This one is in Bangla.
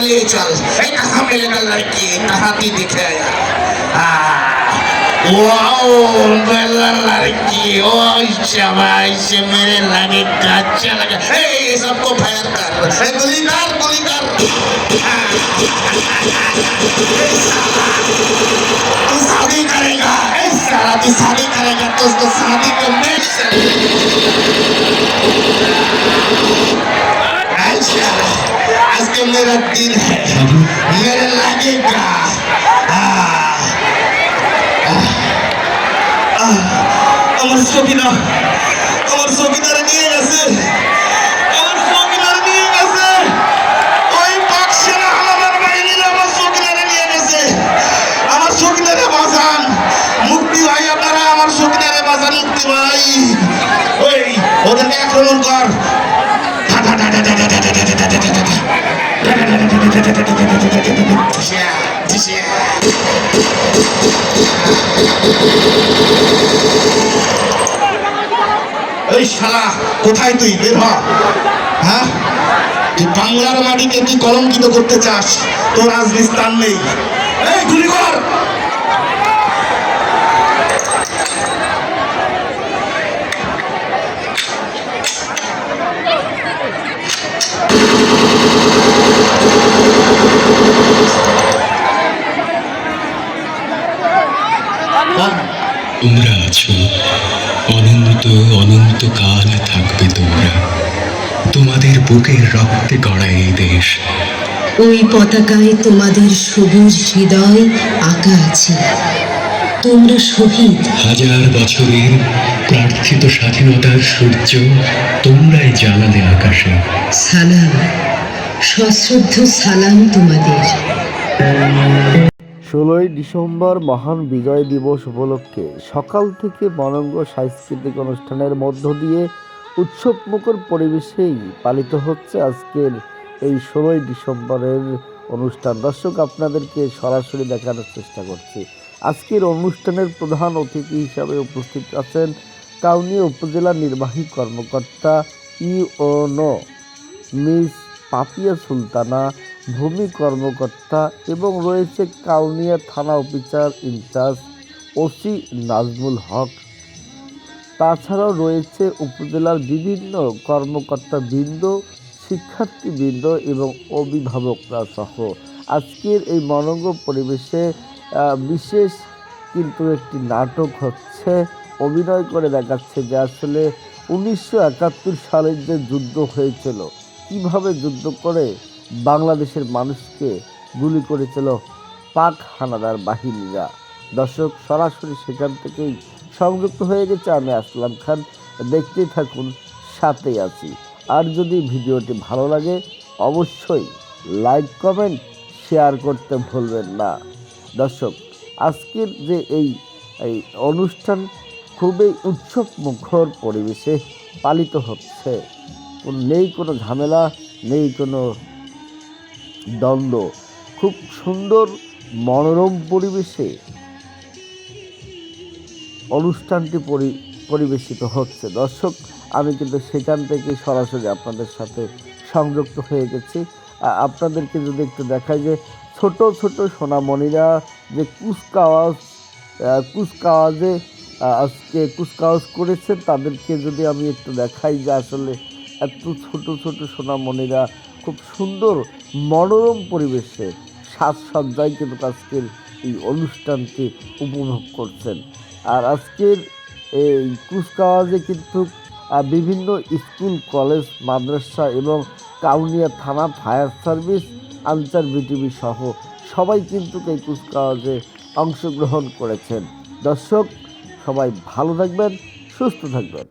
ले चल एक कहाँ मिलेगा लड़की कहाँ की दिखे वाओ मेरा लड़की ओ शाबाश मेरे लगे का अच्छा लगा ए ये सबको फायर कर ए गोली कर गोली कर तू शादी करेगा ए साला तू शादी करेगा तो उसको शादी करने अच्छा आज के मेरा दिन है मेरे लगेगा আমার সবিনা আমার ওই ওদেরকে আক্রমণ কর। এই শালা, কোথায় তুই? বের হ্যাঁ? তুই বাংলার মাটিকে তুই কলঙ্কিত করতে চাস? তোর আজ নিস্তার নেই। গুলি কর! তোমরা আছো। অনন্ত অনন্ত কাল থাকবে তোমরা। তোমাদের বুকের রক্তে গড়া এই দেশ। ওই পতাকায় তোমাদের সবুজ হৃদয় আঁকা আছে। তোমরা শহীদ। হাজার বছরের প্রার্থিত স্বাধীনতার সূর্য তোমরাই জ্বালালে আকাশে। সালাম। সশ্রদ্ধ সালাম তোমাদের। ষোলোই ডিসেম্বর মহান বিজয় দিবস উপলক্ষে সকাল থেকে মনঙ্গ সাংস্কৃতিক অনুষ্ঠানের মধ্য দিয়ে উৎসবমুখর পরিবেশেই পালিত হচ্ছে আজকের এই ষোলোই ডিসেম্বরের অনুষ্ঠান। দর্শক, আপনাদেরকে সরাসরি দেখানোর চেষ্টা করছি। আজকের অনুষ্ঠানের প্রধান অতিথি হিসাবে উপস্থিত আছেন কাউনিয়া উপজেলা নির্বাহী কর্মকর্তা ইওনো মিস পাপিয়া সুলতানা ভূমি কর্মকর্তা এবং রয়েছে কাউনিয়া থানা officer in charge OC Nazmul Haque. তাছাড়াও রয়েছে উপজেলার বিভিন্ন কর্মকর্তা বৃন্দ শিক্ষার্থীবৃন্দ এবং অভিভাবকরা সহ। আজকের এই মনঙ্গ পরিবেশে বিশেষ কিন্তু একটি নাটক হচ্ছে, অভিনয় করে দেখাচ্ছে যে আসলে উনিশশো একাত্তর সালের যে যুদ্ধ হয়েছিল, কীভাবে যুদ্ধ করে বাংলাদেশের মানুষকে গুলি করেছিল পাক হানাদার বাহিনীরা। দর্শক, সরাসরি সেখান থেকেই সংযুক্ত হয়ে গেছে, আমি আসলাম খান। দেখতেই থাকুন, সাথেই আছি। আর যদি ভিডিওটি ভালো লাগে, অবশ্যই লাইক, কমেন্ট, শেয়ার করতে ভুলবেন না। দর্শক, আজকের যে এই এই অনুষ্ঠান খুবই উৎসব মুখর পরিবেশে পালিত হচ্ছে। নেই কোনো ঝামেলা, নেই কোনো দ্বন্দ্ব, খুব সুন্দর মনোরম পরিবেশে অনুষ্ঠানটি পরি, পরিবেশিত হচ্ছে। দর্শক, আমি কিন্তু সেখান থেকে সরাসরি আপনাদের সাথে সংযুক্ত হয়ে গেছি। আপনাদেরকে যদি একটু দেখায় যে ছোট ছোট সোনামণিরা যে কুচকাওয়াজ কুচকাওয়াজে আজকে কুচকাওয়াজ করেছে তাদেরকে যদি আমি একটু দেখাই যে আসলে এত ছোট ছোট সোনামণিরা খুব সুন্দর মনোরম পরিবেশে সাজসজ্জায় কিন্তু আজকের এই অনুষ্ঠানটি উপভোগ করছেন। আর আজকের এই কুচকাওয়াজে কিন্তু বিভিন্ন স্কুল, কলেজ, মাদ্রাসা এবং কাউনিয়া থানা ফায়ার সার্ভিস, আনসার বিটিভি সহ সবাই কিন্তু এই কুচকাওয়াজে অংশগ্রহণ করেছেন। দর্শক, সবাই ভালো থাকবেন, সুস্থ থাকবেন।